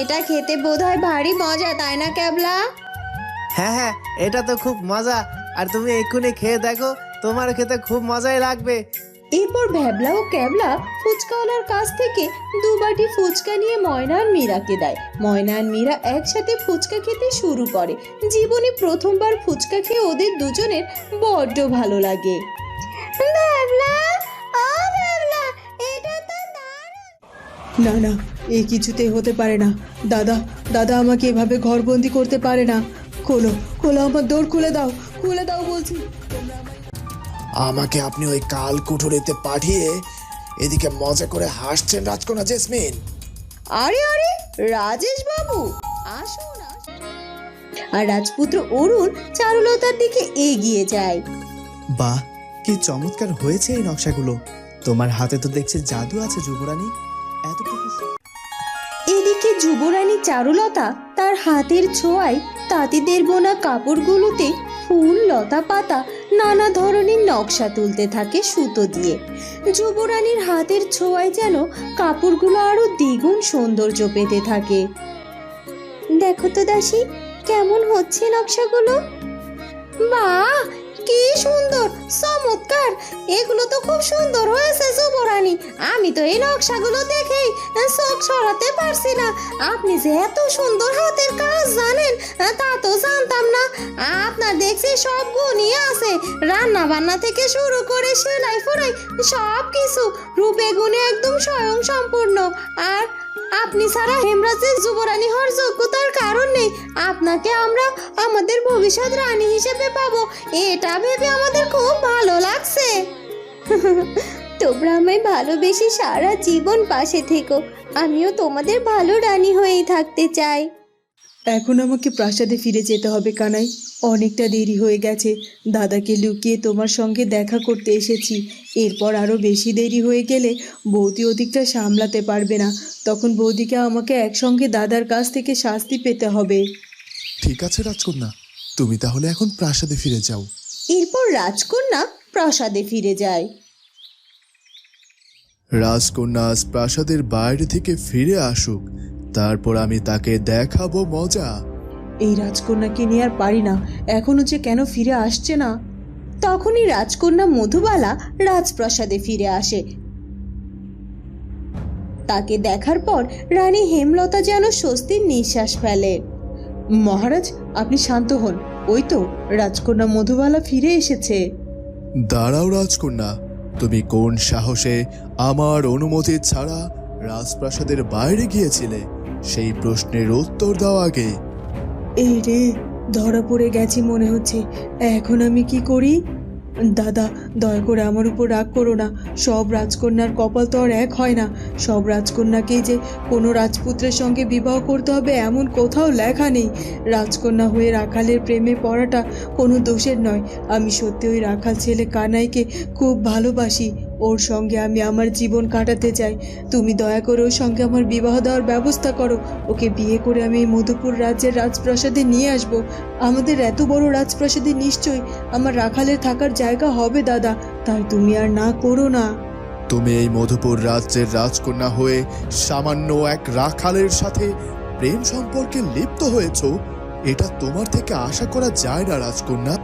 এটা খেতে বোধহয় ভারী মজা তাই না ক্যাবলা? হ্যাঁ হ্যাঁ এটা তো খুব মজা। আর তুমি এক্ষুনি খেয়ে দেখো তোমার খেতে খুব মজাই লাগবে। এরপর ভ্যাবলা ও ক্যাবলা ফুচকাওয়ালার কাছ থেকে দু বাটি ফুচকা নিয়ে ময়না আর মীরাকে দেয়। ময়না আর মীরা একসাথে ফুচকা খেতে শুরু করে। জীবনে প্রথমবার ফুচকা খেয়ে ওদের দুজনের বড্ড ভালো লাগে। ভ্যাবলা ও না না এ কিছুতেই হতে পারে না। দাদা দাদা আমাকে এভাবে ঘরবন্দি করতে পারে না। খোলো খোলো আমার দৌড় খুলে দাও খুলে দাও বলছি। আমাকে আপনি ওই কাল কুঠুরিতে পাঠিয়ে এদিকে মজা করে হাসছেন রাজকন্যা জেসমিন। আরে আরে রাজেশ বাবু আসুন আসুন। আর রাজপুত্র অরুণ চারুলতার দিকে এগিয়ে যায়। বাহ কি চমৎকার হয়েছে এই নকশাগুলো। তোমার হাতে তো দেখছি জাদু আছে যুবরানী। এদিকে যুবরানী চারুলতা তার হাতের ছোঁয়ায় তাঁতিদের বোনা কাপড়গুলোতে ফুল লতা পাতা নানা ধরনের নকশা তুলতে থাকে সুতো দিয়ে। যুবরানীর হাতের ছোঁয়ায় যেন কাপড়গুলো আরও দ্বিগুণ সৌন্দর্য পেতে থাকে। দেখো তো দাসী, কেমন হচ্ছে নকশাগুলো? বাহ কি সুন্দর, চমৎকার। এগুলো তো খুব সুন্দর হয়েছে যুবরানী। আমি তো এই নকশাগুলো দেখেই চোখ সরাতে পারছি না। আপনি যে এত সুন্দর হাতের কাজ জানেন, তা তো জানতাম না। আপনার দেখছি সব গুণই আছে। রান্না বান্না থেকে শুরু করে সেলাই ফোড়াই সব কিছু রূপে গুণে একদম স্বয়ং সম্পূর্ণ। আর আপনি ছাড়া হেমরাজের যুবরানী হওয়ার যোগ্যতার কারণ নেই। আপনাকে আমরা আমাদের ভবিষ্যৎ রানী হিসেবে পাবো। এটা ভেবে আমাদের খুব ভালো লাগছে। তোমরা আমায় ভালোবেসে সারা জীবন পাশে থেকো। আমিও তোমাদের ভালো রানী হয়েই থাকতে চাই। এখন আমাকে প্রাসাদে ফিরে যেতে হবে কানাই। অনেকটা দেরি হয়ে গেছে। দাদাকে লুকিয়ে তোমার সঙ্গে দেখা করতে এসেছি। এরপর আরও বেশি দেরি হয়ে গেলে বৌদি ওদিকটা সামলাতে পারবে না। তখন বৌদিকে আমাকে একসঙ্গে দাদার কাছ থেকে শাস্তি পেতে হবে। ঠিক আছে রাজকন্যা। তুমি তাহলে এখন প্রাসাদে ফিরে যাও। এরপর রাজকন্যা প্রাসাদে ফিরে যায়। রাজকন্যা আজ প্রাসাদের বাইরে থেকে ফিরে আসুক। তারপর আমি তাকে দেখাবো মজা। এই রাজকন্যাকে নিয়ে আর পারি না। এখনও যে কেন ফিরে আসছে না? তখনই রাজকন্যা মধুবালা রাজপ্রাসাদে ফিরে আসে। তাকে দেখার পর রানী হেমলতা যেন স্বস্তির নিঃশ্বাস ফেলে। মহারাজ আপনি শান্ত হন। ওই তো রাজকন্যা মধুবালা ফিরে এসেছে। দাঁড়াও রাজকন্যা তুমি কোন সাহসে আমার অনুমতি ছাড়া রাজপ্রাসাদের বাইরে গিয়েছিলে? সেই প্রশ্নের উত্তর দাও আগে। এই রে, ধরা পড়ে গেছি মনে হচ্ছে। এখন আমি কি করি? দাদা, দয়া করে আমার উপর রাগ করো না। সব রাজকন্যার কপাল তো আর এক হয় না। সব রাজকন্যাকেই যে কোনো রাজপুত্রের সঙ্গে বিবাহ করতে হবে এমন কোথাও লেখা নেই। রাজকন্যা হয়ে রাখালের প্রেমে পড়াটা কোনো দোষের নয়। আমি সত্যি ওই রাখাল ছেলে কানাইকে খুব ভালোবাসি। ওর সঙ্গে আমি আমার জীবন কাটাতে চাই। তুমি দয়া করে ওর সঙ্গে আমার বিবাহ দেওয়ার ব্যবস্থা করো। ওকে বিয়ে করে আমি এই মধুপুর রাজ্যের রাজপ্রাসাদে নিয়ে আসব। আমাদের এত বড় রাজপ্রাসাদে নিশ্চয়ই আমার রাখালের থাকার জায়গা হবে, দাদা। তাই তুমি আর না করো না। তুমি এই মধুপুর রাজ্যের রাজকন্যা হয়ে সামান্য এক রাখালের সাথে প্রেম সম্পর্কে লিপ্ত হয়েছ? এটা তোমার থেকে আশা করা যায় না, রাজকন্যা।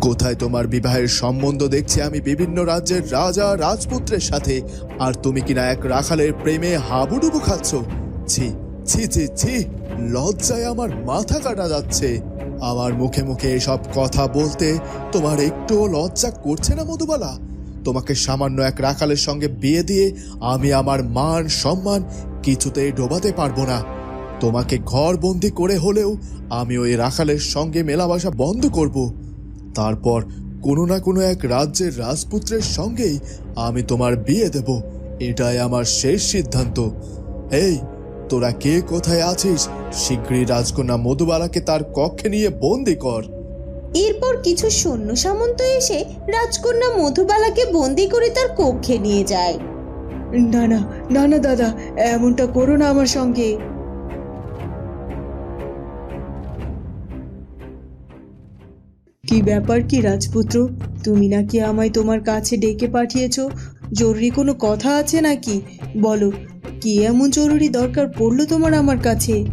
কোথায় তোমার বিবাহের সম্বন্ধ দেখছি আমি বিভিন্ন রাজ্যের রাজা রাজপুত্রের সাথে। আর তুমি কিনা এক রাখালের প্রেমে হাবুডুবু খাচ্ছ? ছি ছি ছি ছি, লজ্জায় আমার মাথা কাটা যাচ্ছে। আমার মুখে মুখে এসব কথা বলতে তোমার একটুও লজ্জা করছে না, মধুবালা। তোমাকে সামান্য এক রাখালের সঙ্গে বিয়ে দিয়ে আমি আমার মান, সম্মান কিছুতেই ডোবাতে পারব না। তোমাকে ঘর বন্দি করে হলেও আমি ওই রাখালের সঙ্গে মেলামেশা বন্ধ করব। তারপর কোনো না কোনো এক রাজ্যের রাজপুত্রের সঙ্গেই আমি তোমার বিয়ে দেব। এটাই আমার শেষ সিদ্ধান্ত। এই তোরা কে কোথায় আছিস? শীঘ্রই রাজকন্যা মধুবালাকে তার কক্ষে নিয়ে বন্দি কর। এরপর কিছু সৈন্য সামন্ত এসে রাজকন্যা মধুবালাকে বন্দি করে তার কক্ষে নিয়ে যায়। না না না না দাদা এমনটা করো না আমার সঙ্গে। কি ব্যাপার কি রাজপুত্র? তুমি নাকি আমায় তোমার কাছে ডেকে পাঠিয়েছ? জরুরি কোনো কথা আছে নাকি? বলো, কি এমন জরুরি দরকার পড়ল তোমার আমার কাছে?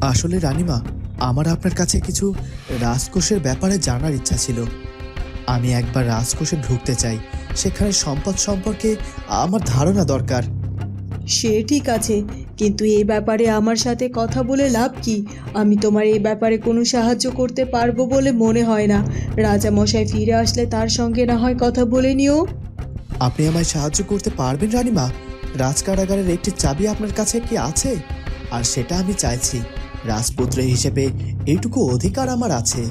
আসলে রানিমা, আমার আপনার কাছে কিছু রাজকোষের ব্যাপারে জানার ইচ্ছা ছিল। আমি একবার রাজকোষে ঢুকতে চাই, সেখানে সম্পদ সম্পর্কে আমার ধারণা দরকার। সে ঠিক আছে কিন্তু এই ব্যাপারে আমার সাথে কথা বলে লাভ কি? আমি তোমার এই ব্যাপারে কোনো সাহায্য করতে পারব বলে মনে হয় না। রাজা মশাই ফিরে আসলে তার সঙ্গে না হয় কথা বলে নিও। আপনি আমায় সাহায্য করতে পারবেন রানিমা? রাজকারাগারের একটি চাবি আপনার কাছে কি আছে? আর সেটা আমি চাইছি। রাজপুত্র হিসেবে এইটুকু অধিকার আমার আছে।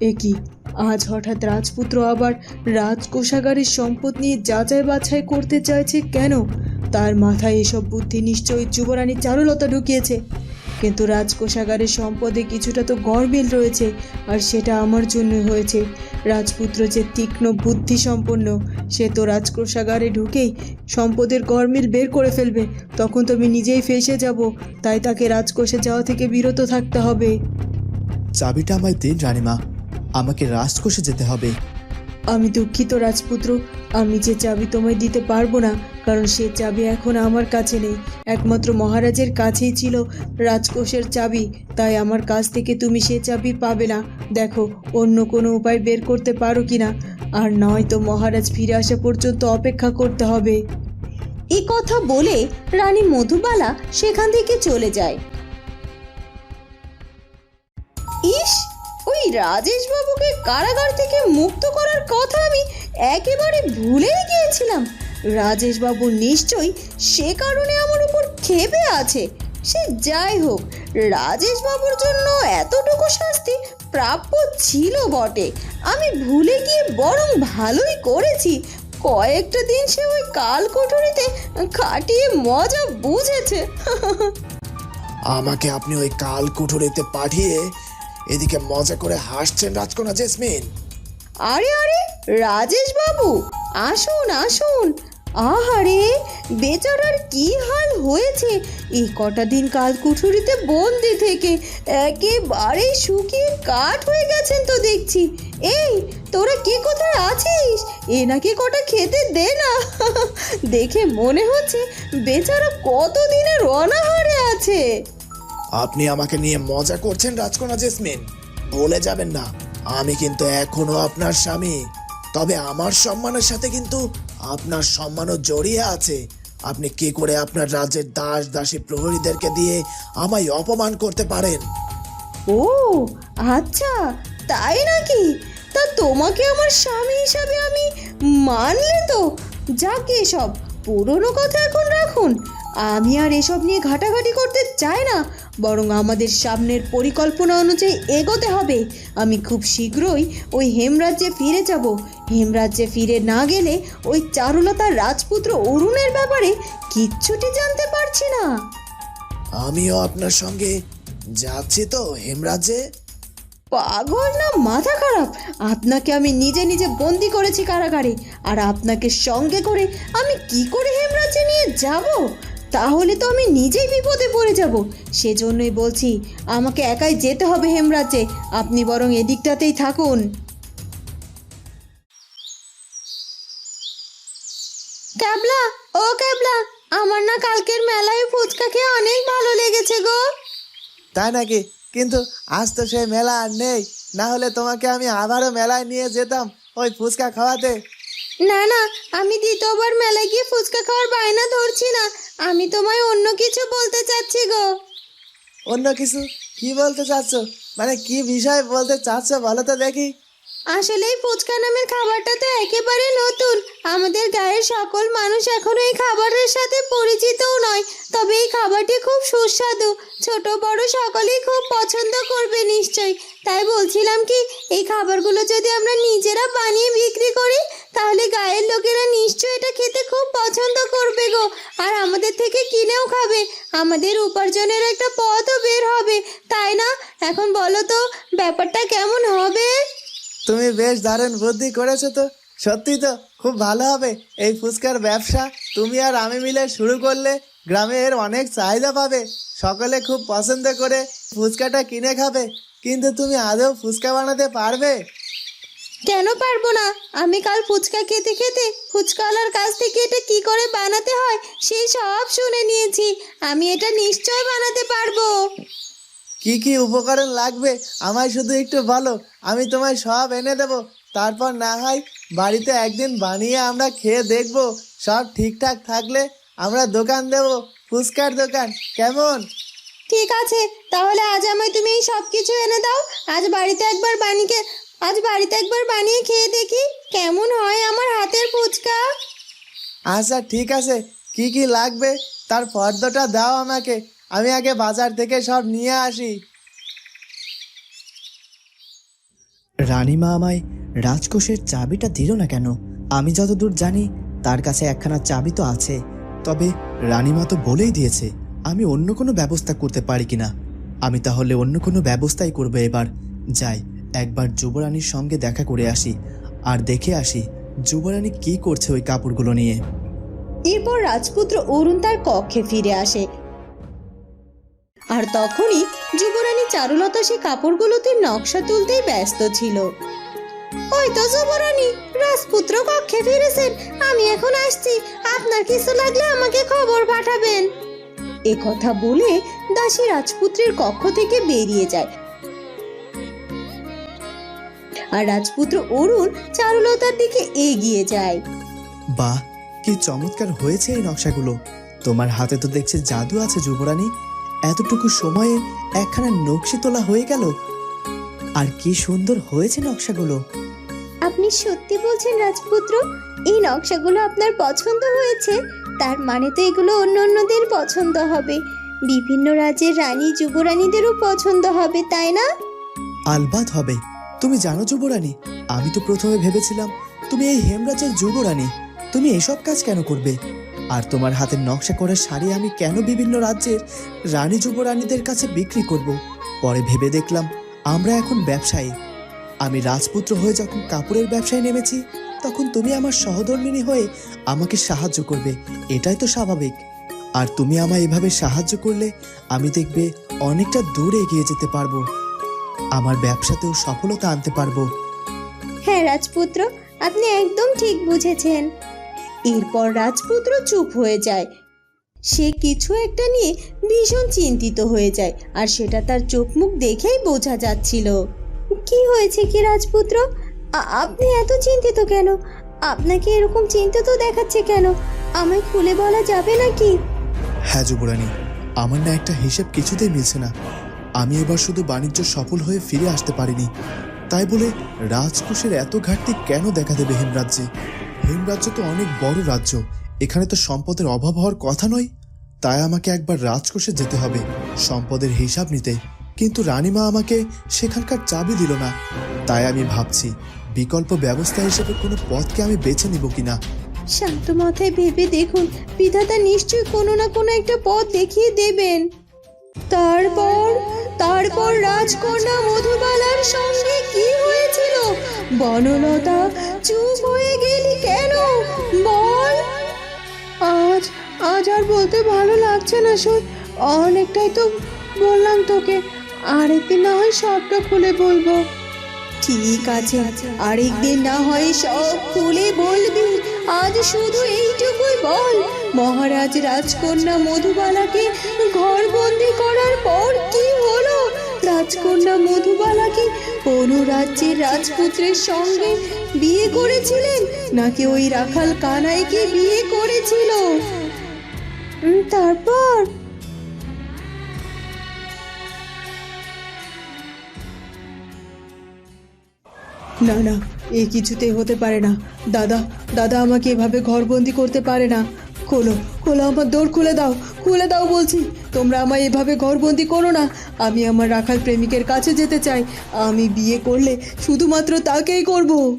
এ কি? আজ হঠাৎ রাজপুত্র আবার রাজকোষাগারের সম্পদ নিয়ে যাচাই বাছাই করতে চাইছে কেন? তার মাথায় এসব বুদ্ধি নিশ্চয়ই যুবরানী চারুলতা ঢুকিয়েছে। কিন্তু রাজকোষাগারের সম্পদে কিছুটা তো গরমিল রয়েছে, আর সেটা আমার জন্য হয়েছে। রাজপুত্র যে তীক্ষ্ণ বুদ্ধি সম্পন্ন সে তো রাজকোষাগারে ঢুকেই সম্পদের গরমিল বের করে ফেলবে। তখন তো আমি নিজেই ফেসে যাব, তাই তাকে রাজকোষে যাওয়া থেকে বিরত থাকতে হবে। চাবিটা আমায় দিন, রানিমা। আমাকে রাজকোষে যেতে হবে। আমি দুঃখিত, রাজপুত্র। আমি যে চাবি তোমায় দিতে পারব না, কারণ সে চাবি এখন আমার কাছে নেই। একমাত্র মহারাজের কাছেই ছিল রাজকোষের চাবি, তাই আমার কাছ থেকে তুমি সে চাবি পাবে না। দেখো, অন্য কোনো উপায় বের করতে পারো কিনা আর নয়তো মহারাজ ফিরে আসা পর্যন্ত অপেক্ষা করতে হবে। এ কথা বলে রানী মধুবালা সেখান থেকে চলে যায়। ইস ওই রাজেশ বাবুকে কারাগার থেকে মুক্ত করার কথা আমি একেবারে ভুলেই গিয়েছিলাম। রাজেশ বাবু নিশ্চয়ই সে কারণে আমার উপর ক্ষেপে আছে। সে যাই হোক রাজেশ বাবুর জন্য এতটুকু শাস্তি প্রাপ্য ছিল বটে। আমি ভুলে গিয়ে বরং ভালোই করেছি। কয়েকটা দিন সে ওই কাল কোঠরিতে খাটিয়ে মজা বুঝেছে। আমাকে আপনি ওই কাল কুঠুরিতে পাঠিয়ে এদিকে মজা করে হাসছেন রাজকন্যা জেসমিন। আরে আরে, রাজেশ বাবু, আসুন আসুন। আহারে, বেচারার কি হাল হয়েছে? এই কটা দিন কাল কুঠুরিতে বন্দি থেকে একেবারে শুকিয়ে কাঠ হয়ে গেছেন তো দেখছি। এই, তোরা কে কোথায় আছিস? এ নাকি কটা খেতে দে না। দেখে মনে হচ্ছে বেচারা কতদিনের অনাহারে আছে। আপনি আমাকে নিয়ে মজা করছেন রাজকন্যা জেসমিন। বলে যাবেন না, আমি কিন্তু এখনও আপনার স্বামী। তবে আমার সম্মানের সাথে কিন্তু আপনার সম্মানও জড়িয়ে আছে। আপনি কি করে আপনার রাজ্যের দাস দাসী প্রহরীদেরকে দিয়ে আমায় অপমান করতে পারেন? ও আচ্ছা তাই নাকি? তা তোমাকে আমার স্বামী হিসাবে আমি মানলে তো? যাকে সব পুরনো কথা এখন রাখুন। আমি আর এসব নিয়ে ঘাটাঘাটি করতে চাই না, বরং আমাদের সামনের পরিকল্পনা অনুযায়ী এগোতে হবে। আমি খুব শীঘ্রই ওই হেমরাজ্যে ফিরে যাব। হেমরাজ্যে ফিরে না গেলে ওই চারুলতার রাজপুত্র অরুণের ব্যাপারে কিচ্ছুটি জানতে পারছি না। আমিও আপনার সঙ্গে যাচ্ছি তো হেমরাজ্যে। পাগল না, মাথা খারাপ? আপনাকে আমি নিজে নিজে বন্দি করেছি কারাগারে। আর আপনাকে সঙ্গে করে আমি কি করে হেমরাজ্যে নিয়ে যাব? তাহলে তো আমি নিজেই বিপদে পড়ে যাব। সেজন্যই বলছি, আমাকে একাই যেতে হবে হেমরাজ্যে। আপনি বরং এদিকটাতেই থাকুন। ক্যাবলা, ও ক্যাবলা, আমার না কালকের মেলায় ফুচকা খেয়ে অনেক ভালো লেগেছে গো। তাই নাকি? কিন্তু আজ তো সেই মেলা আর নেই। না হলে তোমাকে আমি আবারও মেলায় নিয়ে যেতাম ওই ফুচকা খাওয়াতে। না না আমি দ্বিতীয়বার মেলায় গিয়ে ফুচকা খাওয়ার বায়না ধরছি না। আমি তোমায় অন্য কিছু বলতে চাচ্ছি গো। অন্য কিছু? কি বলতে চাচ্ছ? মানে কি বিষয় বলতে চাচ্ছ বলো তো দেখি। আসলে এই ফুচকা নামের খাবারটা তো একেবারে নতুন। আমাদের গায়ের সকল মানুষ এখনও এই খাবারের সাথে পরিচিতও নয়, তবে এই খাবারটি খুব সুস্বাদু। ছোট, বড় সকলেই খুব পছন্দ করবে নিশ্চয়ই। তাই বলছিলাম কি, এই খাবারগুলো যদি আমরা নিজেরা বানিয়ে বিক্রি করি, তাহলে গায়ের লোকেরা নিশ্চয়ই এটা খেতে খুব পছন্দ করবে গো। আর আমাদের থেকে কিনেও খাবে। আমাদের উপার্জনের একটা পথও বের হবে, তাই না? এখন বলো তো, ব্যাপারটা কেমন হবে? তুমি বেশ দারুণ বুদ্ধি করেছ তো। সত্যি তো, খুব ভালো হবে। এই ফুচকার ব্যবসা তুমি আর আমি মিলে শুরু করলে গ্রামে এর অনেক চাহিদা পাবে। সকলে খুব পছন্দ করে ফুচকাটা কিনে খাবে। কিন্তু তুমি আদৌ ফুচকা বানাতে পারবে? কেন পারব না? আমি কাল ফুচকা খেতে খেতে ফুচকাওয়ালার কাছ থেকে এটা কি করে বানাতে হয়, সেই সব শুনে নিয়েছি। আমি এটা নিশ্চয় বানাতে পারব। কি কি উপকরণ লাগবে? আমায় শুধু একটু বলো। আমি তোমায় সব এনে দেবো। তারপর না হয় বাড়িতে একদিন বানিয়ে আমরা খেয়ে দেখব। সব ঠিকঠাক থাকলে আমরা দোকান দেবো। ফুচকার দোকান। কেমন? ঠিক আছে। তাহলে আজ আমায় তুমি এই সব কিছু এনে দাও। আজ বাড়িতে একবার বানিয়ে আজ বাড়িতে একবার বানিয়ে খেয়ে দেখি। কেমন হয় আমার হাতের ফুচকা? আচ্ছা ঠিক আছে। কি কি লাগবে? তার ফর্দটা দাও আমাকে। আমি আগে বাজার থেকে সব নিয়ে আসি। রানীমা আমায় রাজকোষের চাবিটা দিল না কেন? আমি যতদূর জানি, তার কাছে একখানা চাবি তো আছে। তবে রানীমা তো বলেই দিয়েছে, আমি অন্য কোনো ব্যবস্থা করতে পারি কিনা। আমি তাহলে অন্য কোনো ব্যবস্থাই করব এবার। যাই, একবার যুবরানীর সঙ্গে দেখা করে আসি। আর দেখে আসি, যুবরানী কি করছে ওই কাপড়গুলো নিয়ে। এরপর রাজপুত্র অরুণ তার কক্ষে ফিরে আসে। আর তখনই যুবরানী চারুলতা সে কাপড়গুলোতে নকশা তুলতেই ব্যস্ত ছিল। ওই তো যুবরানী, রাজপুত্র কক্ষে ফিরেছেন, আমি এখন আসছি, আপনার কিছু লাগলে আমাকে খবর পাঠাবেন। এ কথা বলে দাসী রাজপুত্রের কক্ষ থেকে বেরিয়ে যায়। আর রাজপুত্র অরুণ চারুলতার দিকে এগিয়ে যায়। বাহ, কি চমৎকার হয়েছে এই নকশাগুলো। তোমার হাতে তো দেখছি জাদু আছে যুবরানী। এতটুকু সময়ে একখানা নকশি তোলা হয়ে গেল? আর কি সুন্দর হয়েছে নকশাগুলো। আপনি সত্যি বলছেন রাজপুত্র এই নকশাগুলো আপনার পছন্দ হয়েছে। তার মানে তো এগুলো অন্য অন্যদের পছন্দ হবে। বিভিন্ন রাজ্যের রানী যুবরানীদেরও পছন্দ হবে তাই না? আলবাত হবে। তুমি জানো যুবরানী আমি তো প্রথমে ভেবেছিলাম তুমি এই হেমরাজের যুবরানী। তুমি এসব কাজ কেন করবে? আর তোমার হাতের নকশা করা শাড়ি আমি কেন বিভিন্ন রাজ্যের রানী যুবরানীদের কাছে বিক্রি করব? পরে ভেবে দেখলাম, আমরা এখন ব্যবসায়ী। আমি রাজপুত্র হয়ে যখন কাপড়ের ব্যবসায় নেমেছি, তখন তুমি আমার সহধর্মিনী হয়ে আমাকে সাহায্য করবে। এটাই তো স্বাভাবিক। আর তুমি আমায় এভাবে সাহায্য করলে, আমি দেখবে অনেকটা দূরে এগিয়ে যেতে পারব। আমার ব্যবসাতেও সফলতা আনতে পারব। হ্যাঁ রাজপুত্র, আপনি একদম ঠিক বুঝেছেন। এরপর রাজপুত্র চুপ হয়ে যায়। সে কিছু একটা নিয়ে ভীষণ চিন্তিত হয়ে যায় আর সেটা তার চোখ মুখ দেখেই বোঝা যাচ্ছিল। কি হয়েছে কি রাজপুত্র? আপনি এত চিন্তিত কেন? আপনাকে এরকম চিন্তিত দেখাচ্ছে কেন? আমায় খুলে বলা যাবে নাকি? হ্যাঁ যুবরানী, আমার না একটা হিসেব কিছুতেই মিলছে না। আমি এবার শুধু বাণিজ্য সফল হয়ে ফিরে আসতে পারিনি। তাই বলে রাজকোষের এত ঘাটতি কেন দেখা দেবে হেমরাজ্যে হেমরাজ্য তো অনেক বড় রাজ্য। এখানে তো সম্পদের অভাব হওয়ার কথা নয়। তাই আমাকে একবার রাজকোষে যেতে হবে, সম্পদের হিসাব নিতে। কিন্তু রানীমা আমাকে সেখানকার চাবি দিল না। তাই আমি ভাবছি, বিকল্প ব্যবস্থা হিসেবে কোনো পথকে আমি বেছে নিব কিনা। শান্ত মাথায় ভেবে দেখুন, বিধাতা নিশ্চয়ই কোনো না কোনো একটা পথ দেখিয়ে দেবেন। তারপর তারপর রাজকন্যা মধুবালার সঙ্গে কি হয়েছিল? বনলতা আর বলতে ভালো লাগছে না শোন অনেকটাই তো বললাম তোকে। আরেকদিন না হয় সবটা খুলে বলব। ঠিক আছে। আরেকদিন না হয় সব খুলে বলবি। আজ শুধু এইটুকুই বল। মহারাজ রাজকন্যা মধুবালাকে ঘরবন্দি করার পর কি হলো? রাজকন্যা মধুবালাকে কোন রাজ্যের রাজপুত্রের সঙ্গে বিয়ে করেছিলেন? নাকি ওই রাখাল কানাইকে বিয়ে করেছিল? উম, তারপর? না না, এ কিছুতেই হতে পারে না। দাদা দাদা আমাকে এভাবে ঘরবন্দি করতে পারে না। খোলো খোলো, আমার দৌড় খুলে দাও খুলে দাও বলছি। তোমরা আমায় এভাবে ঘরবন্দি করো না। আমি আমার রাখাল প্রেমিকের কাছে যেতে চাই। আমি বিয়ে করলে শুধুমাত্র তাকেই করব।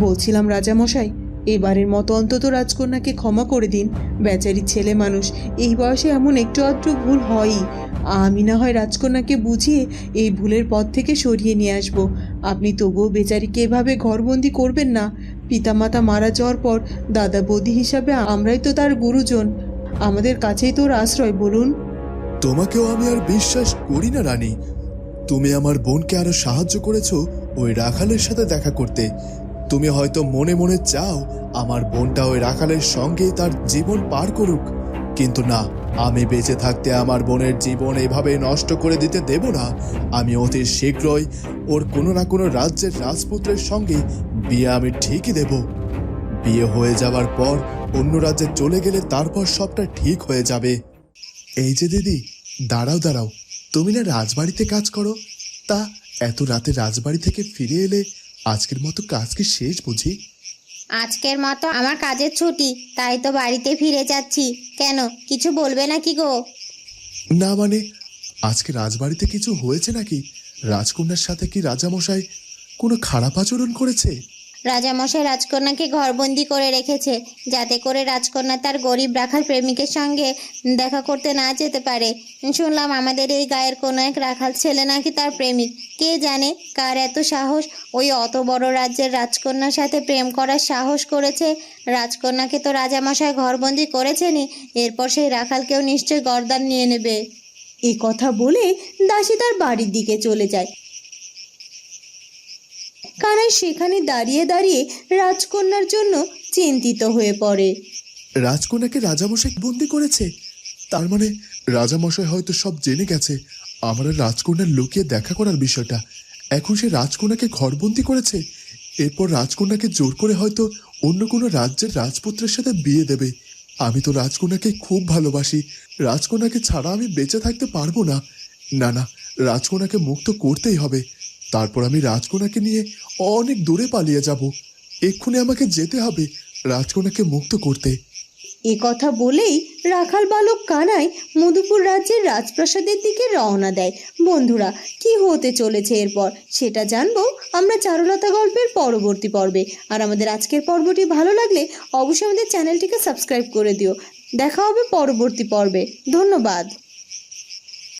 বলছিলাম রাজামশাই এবারের মতো অন্তত রাজকন্যাকে ক্ষমা করে দিন, বেচারি ছেলে মানুষ। এই বয়সে এমন একটু আধটু ভুল হয়ই। আমি না হয় রাজকন্যাকে বুঝিয়ে এই ভুলের পথ থেকে সরিয়ে নিয়ে আসব। আপনি তবুও বেচারিকে এভাবে ঘরবন্দি করবেন না। পিতামাতা মারা যাওয়ার পর দাদা বৌদি হিসাবে আমরাই তো তার গুরুজন। আমাদের কাছেই তোর আশ্রয়, বলুন। তোমাকেও আমি আর বিশ্বাস করি না, রানী। তুমি আমার বোনকে আরও সাহায্য করেছ ওই রাখালের সাথে দেখা করতে। তুমি হয়তো মনে মনে চাও আমার বোনটা ওই রাখালের সঙ্গে তার জীবন পার করুক। কিন্তু না, আমি বেঁচে থাকতে আমার বোনের জীবন এভাবে নষ্ট করে দিতে দেব না। আমি অতি শীঘ্রই ওর কোনো না কোনো রাজ্যের রাজপুত্রের সঙ্গে বিয়ে আমি ঠিকই দেব। বিয়ে হয়ে যাওয়ার পর অন্য রাজ্যে চলে গেলে তারপর সবটা ঠিক হয়ে যাবে। এই যে দিদি, দাঁড়াও দাঁড়াও। তুমি না রাজবাড়িতে কাজ করো। তা, এত রাতে রাজবাড়ি থেকে ফিরে এলে আজকের মতো কাজকে শেষ বুঝি? আজকের মতো আমার কাজের ছুটি তাই তো বাড়িতে ফিরে যাচ্ছি। কেন কিছু বলবে নাকি গো? না মানে আজকে রাজবাড়িতে কিছু হয়েছে নাকি? রাজকন্যার সাথে কি রাজামশাই কোনো খারাপ আচরণ করেছে? রাজামশাই রাজকন্যাকে ঘরবন্দি করে রেখেছে, যাতে করে রাজকন্যা তার গরিব রাখাল প্রেমিকের সঙ্গে দেখা করতে না যেতে পারে। শুনলাম আমাদের এই গায়ের কোনো এক রাখাল ছেলে নাকি তার প্রেমিক। কে জানে কার এত সাহস? ওই অত বড় রাজ্যের রাজকন্যার সাথে প্রেম করার সাহস করেছে। রাজকন্যাকে তো রাজামশাই ঘরবন্দি করেছেনই, এরপর সেই রাখালকেও নিশ্চয়ই গরদান নিয়ে নেবে। এ কথা বলে দাসী তার বাড়ির দিকে চলে যায়। কানাই সেখানে দাঁড়িয়ে দাঁড়িয়ে রাজকন্যার জন্য চিন্তিত হয়ে পড়ে। রাজকন্যাকে রাজামশাই বন্দি করেছে? তার মানে রাজামশাই হয়তো সব জেনে গেছে। আমার রাজকন্যার লুকিয়ে দেখা করার বিষয়টা। এখন সে রাজকন্যাকে ঘরবন্দি করেছে। এরপর রাজকন্যাকে জোর করে হয়তো অন্য কোনো রাজ্যের রাজপুত্রের সাথে বিয়ে দেবে। আমি তো রাজকন্যাকে খুব ভালোবাসি। রাজকন্যাকে ছাড়া আমি বেঁচে থাকতে পারব না। না না, রাজকন্যাকে মুক্ত করতেই হবে। তারপর আমি রাজকোনাকে নিয়ে অনেক দূরে পালিয়ে যাব। এক্ষুনি আমাকে যেতে হবে রাজকোনাকে মুক্ত করতে। এ কথা বলেই রাখাল বালক কানাই মধুপুর রাজ্যের রাজপ্রাসাদের দিকে রওনা দেয়। বন্ধুরা, কি হতে চলেছে এরপর? সেটা জানব আমরা চারুলতা গল্পের পরবর্তী পর্বে। আর আমাদের আজকের পর্বটি ভালো লাগলে অবশ্যই আমাদের চ্যানেলটিকে সাবস্ক্রাইব করে দিও। দেখা হবে পরবর্তী পর্বে। ধন্যবাদ।